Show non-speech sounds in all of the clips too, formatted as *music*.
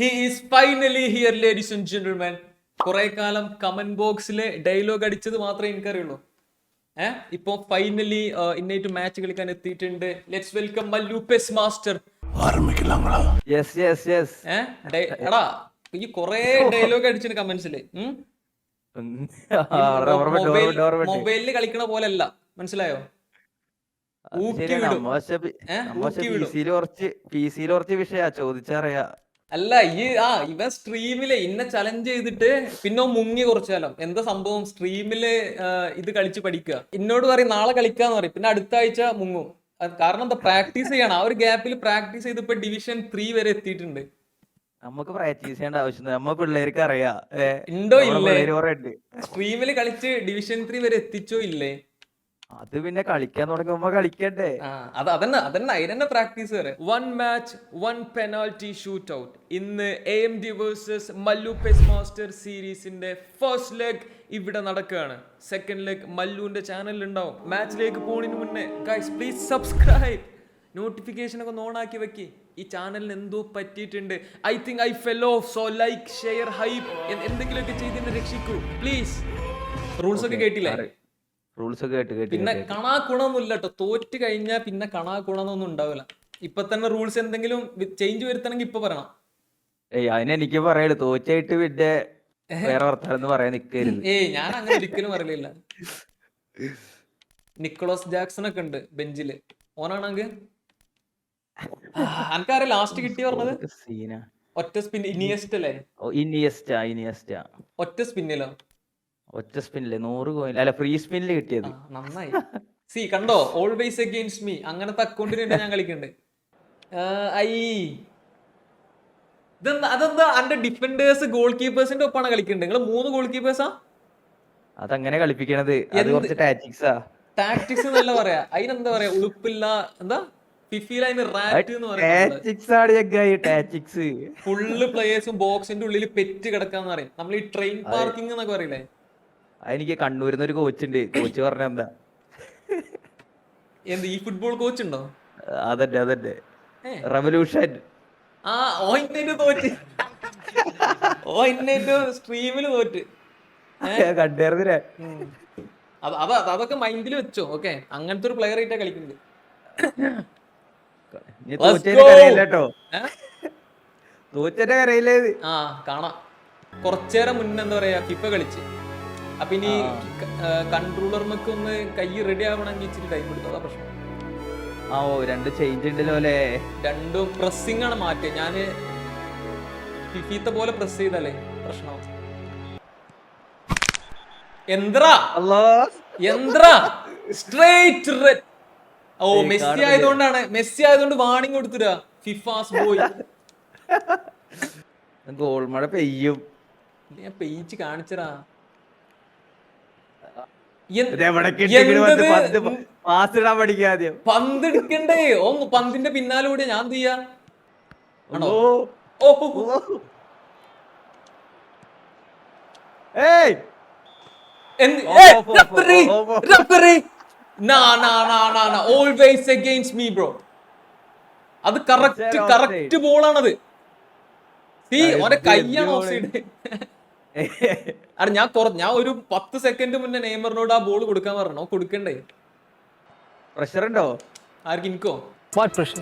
He is finally here ladies and gentleman കുറെ കാലം comment ബോക്സിലെ ഡയലോഗ് അടിച്ചത് മാത്രമേ എനിക്കറിയുള്ളൂ. ഏഹ് ഇപ്പൊ ഫൈനലി ഇന്നേറ്റ് മാച്ച് കളിക്കാൻ എത്തിയിട്ടുണ്ട്. Let's welcome Mallu PES master yes yes yes ഏഹ് ഡയ- എടാ ഈ കൊറേ ഡയലോഗ് അടിച്ചിട്ട് കമന്റ്സിൽ മൊബൈലിൽ കളിക്കണ പോലല്ല. മനസ്സിലായോ? ഊക്കി വിടും. ഏ? ഊക്കി വിടും. പിസിയിൽ കുറച്ച് പിസിയിൽ കുറച്ച് വിഷയാ. ചോദിച്ചറിയാ. അല്ല ഈ ആ ഇവൻ സ്ട്രീമിൽ ഇന്നെ ചലഞ്ച് ചെയ്തിട്ട് പിന്നെ മുങ്ങി കുറച്ചു കാലം. എന്താ സംഭവം? സ്ട്രീമിൽ ഇത് കളിച്ച് പഠിക്കുക ഇന്നോട് പറയും നാളെ കളിക്കാന്ന് പറയും. പിന്നെ അടുത്ത ആഴ്ച മുങ്ങും. കാരണം എന്താ പ്രാക്ടീസ് ചെയ്യണം. ആ ഒരു ഗ്യാപ്പിൽ പ്രാക്ടീസ് ചെയ്ത് ഇപ്പൊ ഡിവിഷൻ ത്രീ വരെ എത്തിയിട്ടുണ്ട്. നമുക്ക് പ്രാക്ടീസ് ചെയ്യേണ്ട ആവശ്യം നമ്മ പിള്ളേർക്ക് അറിയാം. ഉണ്ടോ ഇല്ലേ? സ്ട്രീമിൽ കളിച്ച് ഡിവിഷൻ ത്രീ വരെ എത്തിച്ചോ ഇല്ലേ? അത് പിന്നെ കളിക്കാൻ തുടങ്ങുമ്പോ കളിക്കണ്ടേ? ആ അത് അതന്നെ അതന്നെ അതിനെ പ്രാക്ടീസ് വരെ. One match one penalty shoot out ഇന്ന് A M D versus Mallu PES master സീരീസിന്റെ ഫസ്റ്റ് ലെഗ് ഇവിടെ നടക്കുകയാണ് സെക്കൻഡ് ലെഗ് മല്ലുവിന്റെ ചാനലിൽ ഉണ്ടാവും മാച്ചിലേക്ക് പോണിന് മുന്നേ. ഗൈസ് പ്ലീസ് സബ്സ്ക്രൈബ് നോട്ടിഫിക്കേഷൻ ഒക്കെ ഓൺ ആക്കി വെക്കി. ഈ ചാനലിന് എന്തോ പറ്റിയിട്ടുണ്ട്. I think I fell off so like share hype എന്തെങ്കിലുമൊക്കെ ചെയ്ത് എന്നെ രക്ഷിക്കൂ. പ്ലീസ് റൂൾസ് ഒക്കെ കേട്ടില്ലേ? റൂൾസ് ഒക്കെ കേട്ട് കേട്ട് പിന്നെ. കണാ ഗുണമൊന്നുമില്ല കേട്ടോ തോറ്റ് കഴിഞ്ഞാൽ പിന്നെ കണാ ഗുണമൊന്നും ഉണ്ടാവില്ല. ഇപ്പൊ തന്നെ റൂൾസ് എന്തെങ്കിലും ചേഞ്ച് വരുത്തണമെങ്കിൽ ഇപ്പൊ പറയണം. ഏയ് അതിനെനിക്ക് പറയൽ. തോറ്റായിട്ട് പിന്നെ വേറെ വർത്താനം പറയാൻ നിക്കരുത്. ഏയ് ഞാൻ അങ്ങനെ ഒരിക്കലും പറയലില്ല. നിക്കോളസ് ജാക്സൺ ഒക്കെ ഉണ്ട് ബെഞ്ചിൽ. ഓനാണെങ്കിൽ അനക്കാരെ ലാസ്റ്റ് കിട്ടി പറഞ്ഞത്? സീന ഒറ്റ സ്പിൻ ഇനിയസ്റ്റ് അല്ലേ ഇനിയസ്റ്റ ഇനിയസ്റ്റ. ഒറ്റ സ്പിന്നിലോ ഒറ്റ സ്പിന്നിൽ നൂറ് കോയിൻ അല്ല ഫ്രീ സ്പിന്നിൽ കിട്ടിയത്. നന്നായി. സി കണ്ടോ? ഓൾവേസ് അഗെയിൻസ്റ്റ് മീ അങ്ങനത്തെ അക്കൗണ്ടിന് ഞാൻ കളിക്കുന്നുണ്ട് ഐ. ഇതെന്താ അതെന്താ? അന്റെ ഡിഫൻഡേഴ്സ് ഗോൾ കീപ്പേഴ്സിന്റെ ഒപ്പാണ് കളിക്കുന്നത് നിങ്ങൾ മൂന്ന് ഗോൾ കീപ്പേഴ്സാ അതങ്ങനെ കളിപ്പിക്കണത്. അത്? കുറച്ച് ടാറ്റിക്സാ ടാക്ടിക്സ് എന്നല്ല പറയാ. അതിനെന്താ പറയാ? ഉളുപ്പില്ല എന്താ? ഫിഫിയിൽ അതിന് റാറ്റ് എന്ന് പറയുന്നത്. ഫുള്ള് പ്ലേയേഴ്സും ബോക്സിന്റെ ഉള്ളിൽ പെറ്റ് കിടക്കാന്ന് പറയും. നമ്മൾ ഈ ട്രെയിൻ പാർക്കിംഗ് എന്നൊക്കെ പറയില്ലേ? എനിക്ക് കണ്ണൂരിന്ന് ഒരു കോച്ച് ഉണ്ട് കോച്ച് പറഞ്ഞ എന്താ? എന്ത് ഈ ഫുട്ബോൾ കോച്ച് ഉണ്ടോ? അതന്നെ അതന്നെ. റവല്യൂഷൻ ആ ഓ ഇന്നേറ്റ് തോറ്റ് ഓ ഇന്നേറ്റ് സ്ട്രീമിൽ തോറ്റ് കണ്ടായിരുന്നില്ലേ. അത് അത് അത് അതൊക്കെ മൈൻഡിൽ വെച്ചോ ഓക്കെ? അങ്ങനത്തെ ഒരു പ്ലെയർ ആയിട്ടാ കളിക്കുന്നത്. തോറ്റേന്റെ ഇത്? ആ കാണാം. കുറച്ചേരം മുന്നേ എന്താ പറയാ ഫിഫ കളിച്ച്. അപ്പൊ ഇനി കൺട്രോളർമൊക്കെ ഒന്ന് കൈ റെഡി ആവണമെങ്കിൽ ഇച്ചിരി ടൈം എടുത്തു അതാ പ്രശ്നം. ആ ഓ രണ്ട് ചേഞ്ച് ഉണ്ടല്ലോ അല്ലേ? രണ്ടും പ്രസ്സിംഗ് ആണ് മാറ്റിയത് ഞാൻ ഫിഫീത്ത പോലെ പ്രസ് ചെയ്തല്ലേ പ്രശ്നം എന്ത്രാ? അല്ലോ എന്ത്രാ? സ്ട്രേറ്റ് റെഡ് ഓ മെസ്സി ആയതുകൊണ്ടാണ് മെസ്സി ആയതുകൊണ്ട് വാണിംഗ് കൊടുത്തിരാ ഫിഫാസ് ബോയ് ഗോൾ മഴ പെയ്യും. ഞാൻ പേജ് കാണിച്ചടാ. പന്തെടുക്കണ്ടേ? ഒന്ന് പന്തിന്റെ പിന്നാലെ കൂടെ ഞാൻ എന്ത് ചെയ്യാ? ആണോ? ഓൾവേസ് അഗെയിൻസ്റ്റ് മീ ബ്രോ അത് കറക്റ്റ് കറക്റ്റ് ബോളാണത് സീ ഓന്റെ കയ്യാണ് ഓഫ് സൈഡ് അല്ല ഞാൻ കുറ ഞാൻ ഒരു പത്ത് സെക്കൻഡ് മുന്നേ നെയ്മറിനോട് ആ ബോൾ കൊടുക്കാൻ പറഞ്ഞോ കൊടുക്കണ്ടേ? പ്രഷർ ഉണ്ടോ? ആർക്ക്? എനിക്കോ? What pressure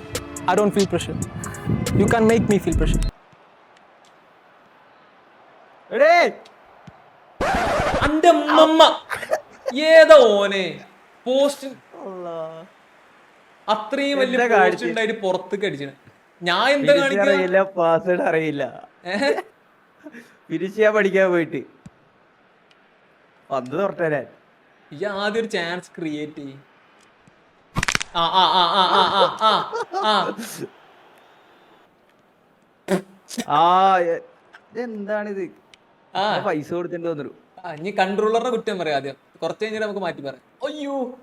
I don't feel pressure you can make me feel pressure എടേ! അന്റെ അമ്മമ്മ ഏതാ ഓനെ? പോസ്റ്റ് അത്രയും വലിയ കാഴ്ച? ഉണ്ടായിട്ട് പുറത്തേക്ക് അടിച്ചിന് ഞാൻ എന്താ കാണിക്കാൻ അറിയില്ല പാസ്വേഡ് അറിയില്ല. ഏഹ്? പഠിക്കാൻ പോയിട്ട്. പന്ത് തൊട്ടേ ഈ ആദ്യം ഒരു ചാൻസ് ക്രിയേറ്റ് ചെയ്യും. ആ ആ ആ ആ ആ ആ ആ ആ. പൈസ കൊടുത്തിട്ട് തോന്നുന്നു. ഇനി കൺട്രോളറിന്റെ കുറ്റം പറയാം ആദ്യം. കുറച്ച് കഴിഞ്ഞിട്ട് നമുക്ക് മാറ്റി പറയാം. അയ്യോ.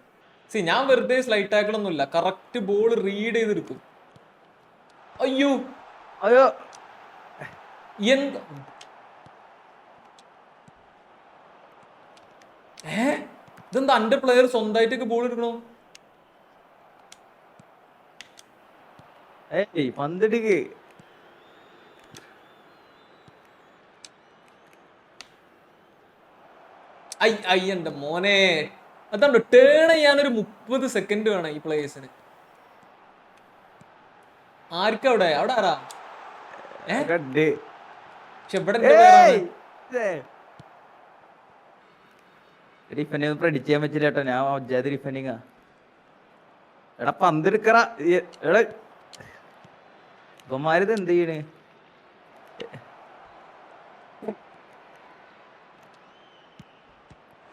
സി ഞാൻ വെറുതെ സ്ലൈറ്റ് ആക്കണമൊന്നുമില്ല കറക്റ്റ് ബോൾ റീഡ് ചെയ്തെടുക്കും. അയ്യോ. അയ്യോ. എന്ത്? ഏ? ഇതെന്താ എന്റെ പ്ലെയർ സ്വന്തമായിട്ടൊക്കെ ബോൾ എടുക്കണോ? ഏയ് പന്തെടുക്ക്. ഐ ഐ എന്റെ മോനെ. അതാണ് ടേൺ ചെയ്യാൻ ഒരു മുപ്പത് സെക്കൻഡ് വേണം ഈ പ്ലേയേഴ്സിന് ആർക്കും അവിടെ? അവിടെ ആരാ? പക്ഷെ ഇവിടെ പേരാണ്. ഒന്നും പ്രഡിക്റ്റ് ചെയ്യാൻ പറ്റില്ല കേട്ടോ. ഞാൻ ഒജാതി റിഫൻഡിങ്ങാ എടാ പന്തെടുക്കറ എടാ. ഇവന്മാരിത് എന്ത് ചെയ്യണ്?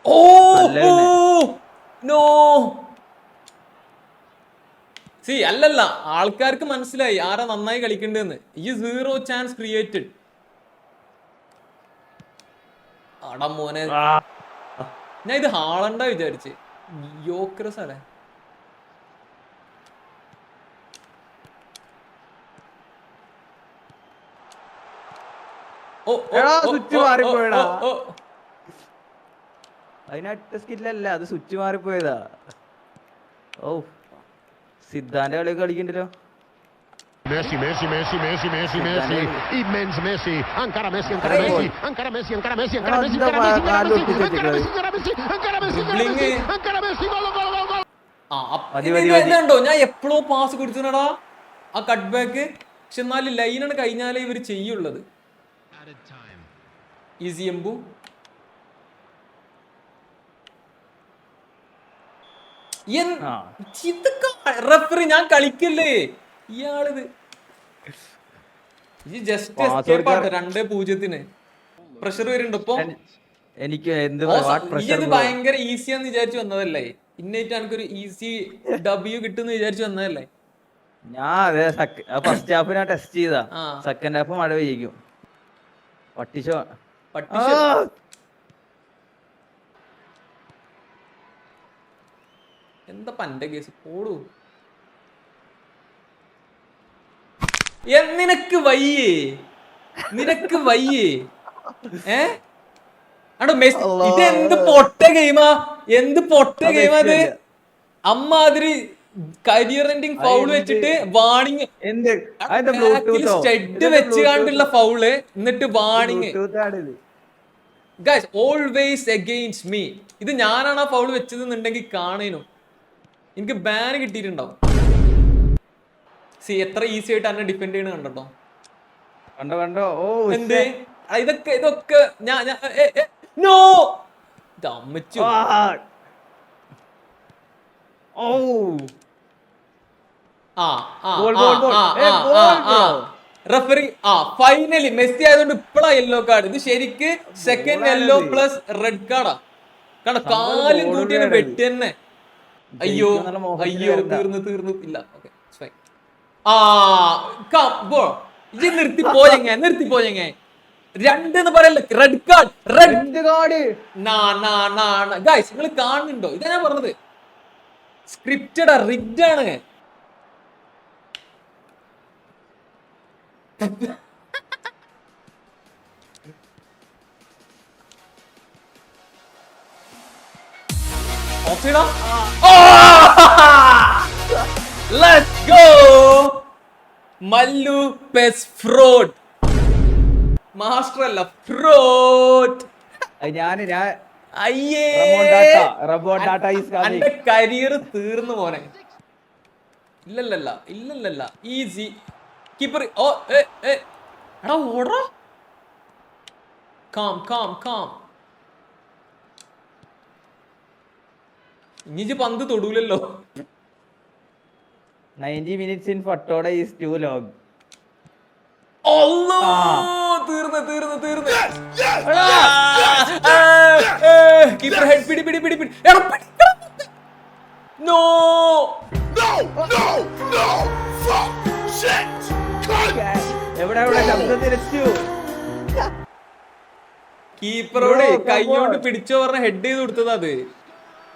ഓ നല്ലതന്നെ. നോ. സി അല്ലല്ല. ആൾക്കാർക്ക് മനസ്സിലായി ആരാ നന്നായി കളിക്കണ്ടെന്ന്. ഈ സീറോ ചാൻസ് ക്രിയേറ്റഡ് അടാ മോനെ. ഞാൻ ഇത് ഹാളണ്ട വിചാരിച്ച്. യോക്രസ് അല്ലേ. അതിനട്ട സ്കില്ലല്ല അത് സ്വിച്ച് മാറിപ്പോയതാ. ഓ സിദ്ധാന്റെ കളി കളിക്കണ്ടല്ലോ. Messi, Messi, Messi, Messi, Messi, Messi, immens Messi, encara Messi, encara Encara Messi, encara Messi, encara Messi, encara Messi, encara Messi, encara Messi, encara. Messi, encara Messi, encara Messi, encara. Messi, encara Messi, encara Messi, encara Messi, encara Messi, മതി. ഇതുണ്ടോ ഞാൻ എപ്പോഴോ pass കൊടുത്തിനടാ ആ cut back പക്ഷെ എന്നാലും ലൈനാണ് കഴിഞ്ഞാലേ ഇവർ ചെയ്യുള്ളത് ഈസി എംബു ആ. ഞാൻ കളിക്കല്ലേ ഇയാളിത് ഈ ജസ്റ്റ് എസ്കേപ്പ് ആട്ടെ കൊടുക്കാൻ- രണ്ടേ പൂജ്യത്തിന്. പ്രഷർ വരുന്നുണ്ട് ഇപ്പൊ. എൻ- എനിക്ക് എന്ത് ഇത് ഭയങ്കര ഈസിയാന്ന് വിചാരിച്ചു വന്നതല്ലേ? ഇന്നേറ്റ് എനിക്കൊരു ഈസി ഡബ്ല്യു കിട്ടും വിചാരിച്ചു വന്നതല്ലേ? ഞാൻ അതെ ഫസ്റ്റ് ഹാഫ് ഞാൻ ടെസ്റ്റ് ചെയ്താ. സെക്കൻഡ് ഹാഫ് മഴ പെയ്യിക്കും. പട്ടിച്ചോ പട്ടിഷ എന്താ പന്റെ കേസ് പോടൂ എ- നിനക്ക് വയ്യേ. നിനക്ക് വയ്യേ. ഏ? ആണോ മെസ്സി ഇത് എന്ത് പൊട്ട ഗെയിമാ? എന്ത് പൊട്ട ഗെയിമാ ഇത്. അമ്മാതിരി കരിയർ എൻഡിങ് ഫൗൾ? വെച്ചിട്ട് വാണിങ് സ്റ്റെഡ് വെച്ച് കാണ്ടുള്ള ഫൗൾ എന്നിട്ട് വാണിങ് ഗൈസ് ഓൾവേസ് അഗെയിൻസ്റ്റ് മീ ഇത് ഞാനാണ് ആ ഫൗൾ വെച്ചത് എന്നുണ്ടെങ്കിൽ കാണേനു. എനിക്ക് ബാൻ കിട്ടിയിട്ടുണ്ടാവും. സി എത്ര ഈസി ആയിട്ട് എന്നെ ഡിപ്പെൻഡ് ചെയ്യണ കണ്ടോ? കണ്ടോ കണ്ടോ? ഓ എന്ത്? ഇതൊക്കെ ഇതൊക്കെ. ഞാൻ ഞാൻ നോ! ദമ്മിച്ചു. ഓ. ആ ആ. റെഫറി ആ ഫൈനലി മെസ്സി ആയതുകൊണ്ട് ഇപ്പഴാ യെല്ലോ കാർഡ് ഇത് ശരിക്ക് സെക്കൻഡ് യെല്ലോ. പ്ലസ് റെഡ് കാർഡാ കാരണം കാലും കൂട്ടിയാണ്. വെട്ടി തന്നെ അയ്യോ അയ്യോ. തീർന്നു തീർന്നു. ഇല്ല. ആ ബോ ഇത് നിർത്തി പോയെങ്ങ നിർത്തി പോയെങ്ങ. രണ്ട് എന്ന് പറയല്ലേ റെഡ് കാർഡ് റെഡ് കാർഡ് നാ നാ നാ ഗൈസ് നിങ്ങൾ കാണുന്നുണ്ടോ? ഇതാ ഞാൻ പറഞ്ഞത്. സ്ക്രിപ്റ്റഡ് റിഗ്ഡ് ആണ്. ഓഫിടാ let's go Mallu PES fraud. Master അല്ല ഫ്രോഡ് ഞാൻ ഞാൻ അയ്യേ! coming. കരിയർ തീർന്നു പോനെ ഇല്ലല്ലല്ല ഇല്ലല്ലല്ല. ഈസി കീപ്പർ ഓ ഏ ഏ. എടാ ഓടോ. കാം കാം കാം ഇനി പന്ത് തൊടൂലല്ലോ. Ninety minutes in Fatorda is too long. തീർന്ന് തീർന്ന് തീർന്ന്. കീപ്പർ ഹെഡ് പിടി പിടി പിടി പിടി. നോ. എവിടെ എവിടെ ശബ്ദം തിരച്ചു? കീപ്പറോട് Bro, come കൈയോണ്ട് on. പിടിച്ചോ പറഞ്ഞ ഹെഡ് ചെയ്ത് കൊടുത്തത് അത്.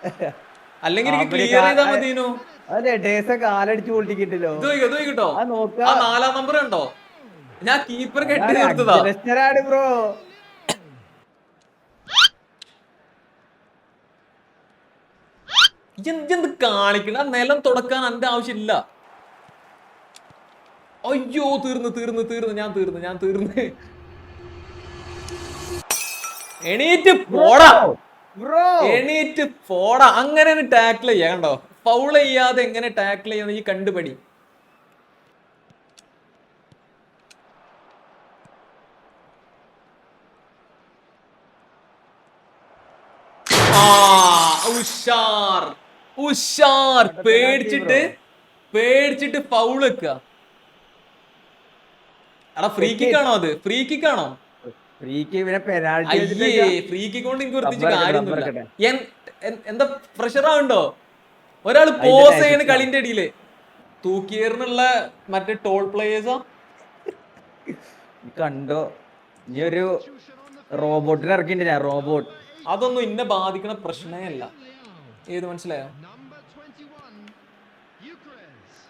*laughs* അല്ലെങ്കിൽ എനിക്ക് ക്ലിയർ ചെയ്താ കാ- മതിനു കാലടിച്ച് ഇത് നോക്കിട്ടോ. ആ നാലാം നമ്പർ കണ്ടോ? ഞാൻ കീപ്പർ കെട്ടി നിർത്തതാണ് ബ്രോ എന്ത് കാണിക്കണ? നിലം തുടക്കാൻ എന്റെ ആവശ്യമില്ല. അയ്യോ തീർന്നു തീർന്നു തീർന്നു. ഞാൻ തീർന്നു ഞാൻ തീർന്നു. എണീറ്റ് പോടാ. എണീറ്റ് പോടാ. അങ്ങനെ ടാക്കിൾ ചെയ്യാണ്ടോ ഫൗൾ ചെയ്യാതെ എങ്ങനെ ടാക്കിൾ ചെയ്യണം ഈ കണ്ടുപടി? ഉഷാർ. ഉഷാർ. പേടിച്ചിട്ട് പേടിച്ചിട്ട് ഫൗൾ വെക്കുക. എടാ ഫ്രീ കിക്ക് ആണോ അത്? ഫ്രീ കിക്ക് ആണോ? ഫ്രീക്ക് ഇവനെ പെനാൾട്ടി അയ്യേ ഫ്രീ കിക്ക് കൊണ്ട് എനിക്ക് എന്താ പ്രഷർ ആവുണ്ടോ ഒരാൾ പോസ് ചെയ്യണ. കളിന്റെ അടിയിൽ. തൂക്കിയേറിനുള്ള മറ്റേ ടോൾ പ്ലേയേഴ്സോ കണ്ടോ? ഈ ഒരു റോബോട്ടിനെ ഇറക്കിണ്ട് ഞാൻ റോബോട്ട്. അതൊന്നും ഇന്നെ ബാധിക്കണ പ്രശ്നമേ അല്ല. ഏത് മനസ്സിലായോ? Number 21, Eucharist.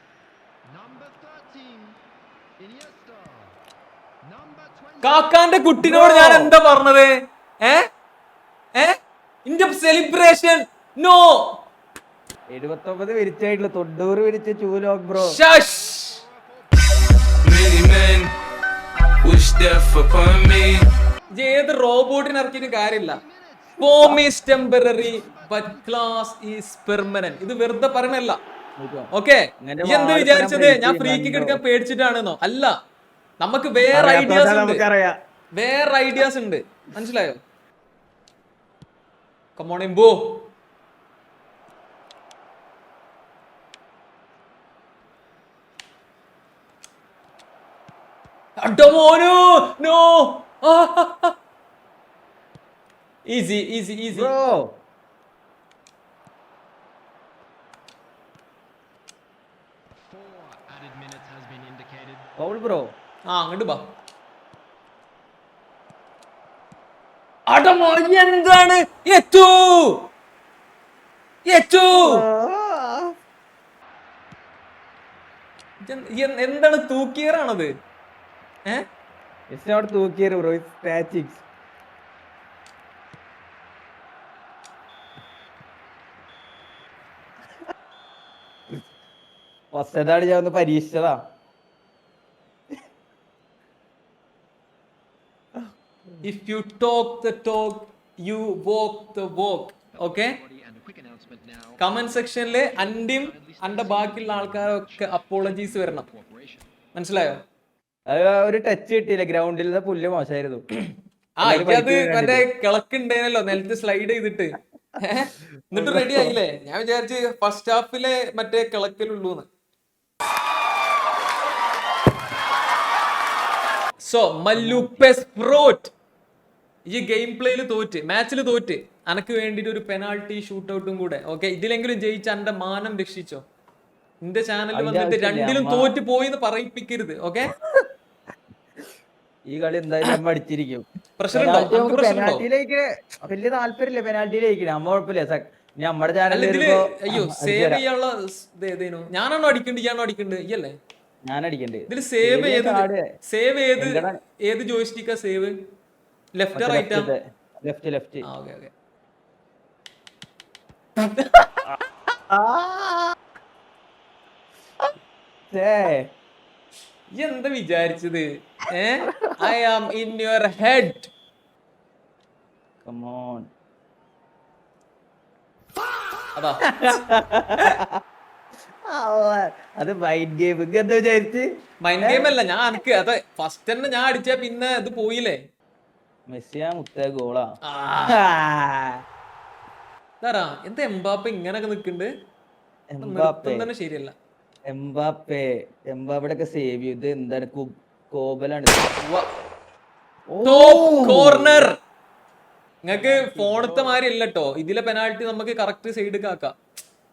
Number 13, Iniesta. Number 20. കാക്കാന്റെ കുട്ടിനോട് ഞാൻ എന്താ പറഞ്ഞത്? ഏ? ഏ? ഇന്റെ സെലിബ്രേഷൻ നോ എഴുപത്തൊമ്പത് വിരിച്ചായിട്ടുള്ള തൊണ്ണൂറ് വിരിച്ച ചൂലോക് ബ്രോ ഏത് റോബോട്ടിന് ഇറക്കിയിട്ട് കാര്യമില്ല. Form is temporary but class is permanent ഇത് വെറുതെ പറയണല്ല ഓക്കെ. എന്ത് വിചാരിച്ചത്? ഞാൻ ഫ്രീ കിക്ക്? എടുക്കാൻ പേടിച്ചിട്ടാണെന്നോ? അല്ല. നമുക്ക് വേറെ ഐഡിയാസ് ഉണ്ട്. വേറെ ഐഡിയാസ് ഉണ്ട്. മനസ്സിലായോ? കമോണിംബോ അഡമോനു no. Easy easy easy bro. Foul bro ആ അങ്ങോട്ട് ബാ. എന്താണ്? എത്തു? എത്തു? എന്താണ് തൂക്കിയറാണത്? ഇറ്റ്സ് നോട്ട് തൂക്കിയർ ബ്രോ ഇറ്റ്സ് സ്റ്റാറ്റിക്സ് ഫസ്റ്റേതാണ് ഞാൻ ഒന്ന് പരീക്ഷിച്ചതാ. If you talk the talk you walk the walk okay. Comment സെക്ഷനിൽ അണ്ടിം അന്റെ ബാക്കിയുള്ള ആൾക്കാരൊക്കെ അപ്പോളജീസ് വരണം. മനസ്സിലായോ? അത് ഒരു ടച്ച് കിട്ടിയില്ല. ഗ്രൗണ്ടിൽ പുല്ല് മോശമായിരുന്നു. ആ *clears throat* എനിക്കത് മറ്റേ കിളക്കുണ്ടായിരുന്നല്ലോ കിളക്കുണ്ടേനല്ലോ നിലത്ത് സ്ലൈഡ് ചെയ്തിട്ട്. എന്നിട്ട് റെഡി ആയില്ലേ? ഞാൻ വിചാരിച്ച് ഫസ്റ്റ് ഹാഫിലെ മറ്റേ കിളക്കലുള്ളൂന്ന്. സോ മല്ലു പെസ്പ്രോറ്റ് ഈ ഗെയിം പ്ലേയിൽ തോറ്റ് മാച്ചിൽ തോറ്റ്. അനക്ക് വേണ്ടിട്ട് ഒരു പെനാൾട്ടി ഷൂട്ട് ഔട്ടും കൂടെ. ഓക്കെ ഇതിലെങ്കിലും ജയിച്ച എന്റെ മാനം രക്ഷിച്ചോ? എന്റെ ചാനലിൽ വന്നിട്ട് രണ്ടിലും തോറ്റ് പോയി എന്ന് പറയിപ്പിക്കരുത്. ഓക്കെ ഈ കളി എന്തായാലും നമ്മൾ അടിച്ചിരിക്കും. പെനാൽറ്റിയിലേക്ക് വലിയ താല്പര്യമില്ല. പെനാൽറ്റിയിലേക്ക്. നമ്മ കുഴപ്പമില്ല. നമ്മുടെ ചാനലിൽ അയ്യോ സേവ്. ചെയ്യാനുള്ള ഞാനാണോ അടിക്കണ്ട് ഞാൻ അടിക്കണ്ടേ. സേവ് ഏത് സേവ് ഏത് എങ്കടാ. ഏത് ജോയിസ്റ്റിക്കാ save left right left left okay okay. എന്താ വിചാരിച്ചത്? I am in your head come on അതാ. അത് മൈൻഡ് ഗെയിം എന്താ വിചാരിച്ച്? മൈൻഡ് ഗെയിം അല്ല ഞാൻ എനിക്ക് അതെ ഫസ്റ്റ് തന്നെ ഞാൻ അടിച്ചാ പിന്നെ ഇത് പോയില്ലേ? മെസ്സിയാ മുത്ത ഗോളാ. ഇതാരാ? എന്താ എംബാപ്പ ഇങ്ങനൊക്കെ നിക്കുന്നുണ്ട് എംബാപ്പെ. ശരിയല്ല. എംബാപ്പെ. എംബാപ്പയുടെ ഒക്കെ സേവ് ചെയ്ത് എന്താണ് കോബലാണ്. ടോപ്പ് കോർണർ നിങ്ങക്ക് ഫോണത്തെ മാതിരി അല്ല കേട്ടോ ഇതിലെ പെനാൾട്ടി നമുക്ക് കറക്റ്റ് സൈഡ് ആക്കാം.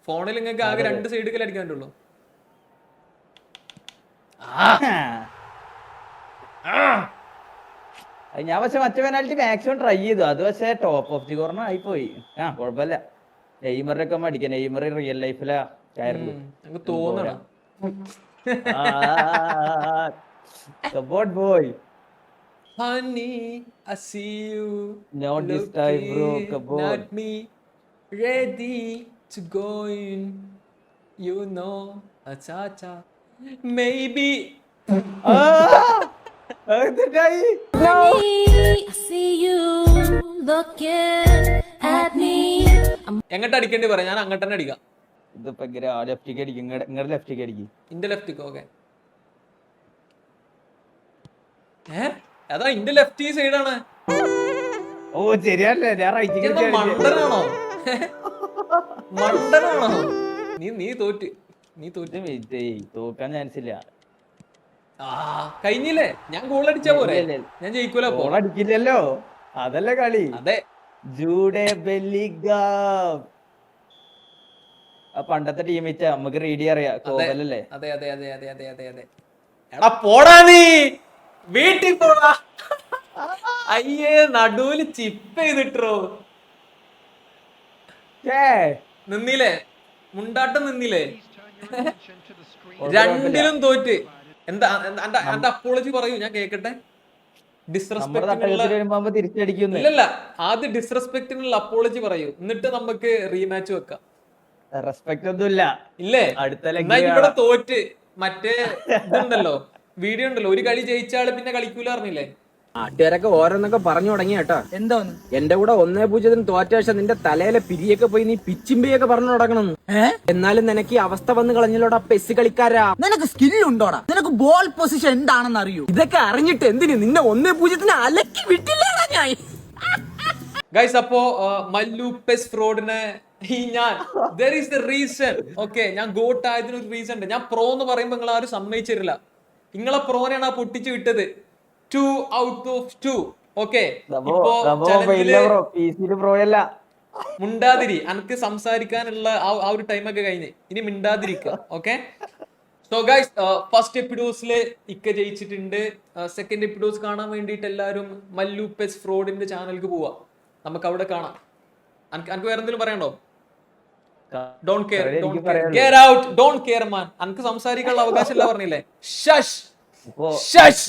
ഫോണിൽ നിങ്ങൾക്ക് ആകെ രണ്ട് സൈഡിൽ അടിക്കാൻ പറ്റുള്ളൂ ഞാൻ പക്ഷെ മറ്റേ പെനാൽറ്റി മാക്സിമം ട്രൈ ചെയ്തു. അത് പക്ഷേ ടോപ്പ് ഓഫ് ദി കോർണർ ആയി പോയി ആ കുഴപ്പമില്ല. നെയ്മറിന്റെ ഒക്കെ അടിക്കാം. നെയ്മർ റിയൽ ലൈഫിലാ കയറുള്ളൂ തോന്നണം. Support boy. Honey, I see you. Not this time, bro. Not Come on. at me, ready to go in. You know, a cha cha. Maybe. എന്തിട്ടായി Honey, I see you looking at me. I'm എങ്ങോട്ട് അടിക്കേണ്ടി പറയാം ഞാൻ അങ്ങോട്ട് തന്നെ അടിക്കാം ഇതിപ്പോ ലെഫ്റ്റിക്ക് അടിക്കും ഇങ്ങോട്ട് ഇങ്ങടെ ലെഫ്റ്റിക്ക് അടിക്കും ഇന്റെ ലെഫ്റ്റിക്ക് ഓക്കെ ഏ? അതാ ഇന്റെ ലെഫ്റ്റ് സൈഡാണ് ഓ ശരിയല്ലേ. ഞാൻ എന്താ മണ്ടനാണോ? മണ്ടനാണോ? നീ നീ തോറ്റ്. നീ തോറ്റ്. തോക്കാൻ ചാൻസ് ഇല്ല. ആ കഴിഞ്ഞില്ലേ? ഞാൻ ഗോൾ അടിച്ചാ പോരെ. ഞാൻ ജയിക്കൂല ഗോൾ അടിക്കില്ലല്ലോ. അതല്ലേ കളി? അതെ. ജൂഡെ ബെല്ലിഗ പണ്ടത്തെ ടീം വെച്ച നമുക്ക് റീഡി അറിയാം. കോവലല്ലേ അതെ അതെ അതെ അതെ അതെ അതെ അതെ. എടാ പോടാ നീ. വീട്ടിൽ പോവാ അയ്യേ നടുവിൽ ചിപ്പ് ചെയ്തിട്ടോ. നിന്നില്ലേ? മുണ്ടാട്ടം നിന്നില്ലേ? രണ്ടിലും തോറ്റ്. എന്താ എന്റെ അപ്പോളജി പറയൂ ഞാൻ കേക്കട്ടെ? ഇല്ലല്ല ആദ്യം ഡിസ്റെസ്പെക്ടിനുള്ള അപ്പോളജി പറയൂ. എന്നിട്ട് നമുക്ക് റീമാച്ച് വെക്കാം. റെസ്പെക്ട് ഒന്നും ഇല്ല ഇല്ലേ അടുത്ത ഇവിടെ തോറ്റ്. മറ്റേ ഇതുണ്ടല്ലോ. വീഡിയോ ഉണ്ടല്ലോ. ഒരു കളി ജയിച്ചാൾ പിന്നെ കളിക്കൂല അറിഞ്ഞില്ലേ നാട്ടുകാരൊക്കെ ഓരോന്നൊക്കെ പറഞ്ഞു തുടങ്ങി കേട്ടോ. എന്തോന്ന്? എന്റെ കൂടെ ഒന്നേ പൂജ്യത്തിന് തോറ്റ ശേഷം നിന്റെ തലയിലെ പിരിയൊക്കെ പോയി നീ പിച്ചിമ്പിയൊക്കെ പറഞ്ഞു തുടങ്ങണം എന്നാലും നിനക്ക് ഈ അവസ്ഥ വന്ന് കളഞ്ഞല്ലോടാ പെസ് കളിക്കാരാ. നിനക്ക് സ്കിൽ ഉണ്ടോടാ? നിനക്ക് ബോൾ പൊസിഷൻ എന്താണെന്ന് അറിയൂ. ഇതൊക്കെ അറിഞ്ഞിട്ട് എന്തിന് നിന്നെ ഒന്നേ പൂജ്യത്തിന് അലക്കി വിട്ടില്ലേടാ ഞാൻ? ഗൈസ് അപ്പോ മല്ലു പെസ് ഫ്രോഡിനെ ഈ ഞാൻ. There is the reason okay ഞാൻ ഗോട്ട് ആയതിനൊരു ഒരു റീസൺ ഉണ്ട്. ഞാൻ പ്രോ എന്ന് പറയുമ്പോൾ നിങ്ങൾ ആരും സമ്മതിച്ചിട്ടില്ല. നിങ്ങളെ പ്രോനെയാണ് ആ പൊട്ടിച്ചു വിട്ടത്. Two out of two okay മിണ്ടാതിരി. അനക്ക് സംസാരിക്കാനുള്ള ആ ഒരു ടൈം ഒക്കെ കഴിഞ്ഞ്. ഇനി മിണ്ടാതിരിക്കുക ഓക്കെ സോ ഗൈസ് ഫസ്റ്റ് എപ്പിഡോസിൽ ഇക്ക ജയിച്ചിട്ടുണ്ട്. സെക്കൻഡ് എപ്പിഡോസ് കാണാൻ വേണ്ടിട്ട് എല്ലാവരും മല്ലു പെസ് ഫ്രോഡിന്റെ ചാനലിൽ പോവാ. നമുക്ക് അവിടെ കാണാം. അനക്ക് വേറെന്തെങ്കിലും വേറെ എന്തെങ്കിലും പറയണ്ടോ ഡോണ്ട് കെയർ ഡോണ്ട് കെയർ പറയാനുള്ളൂ. Get out don't care man അനക്ക് സംസാരിക്കാനുള്ള അവകാശം ഇല്ല പറഞ്ഞില്ലേ? ഷഷ് ഷഷ്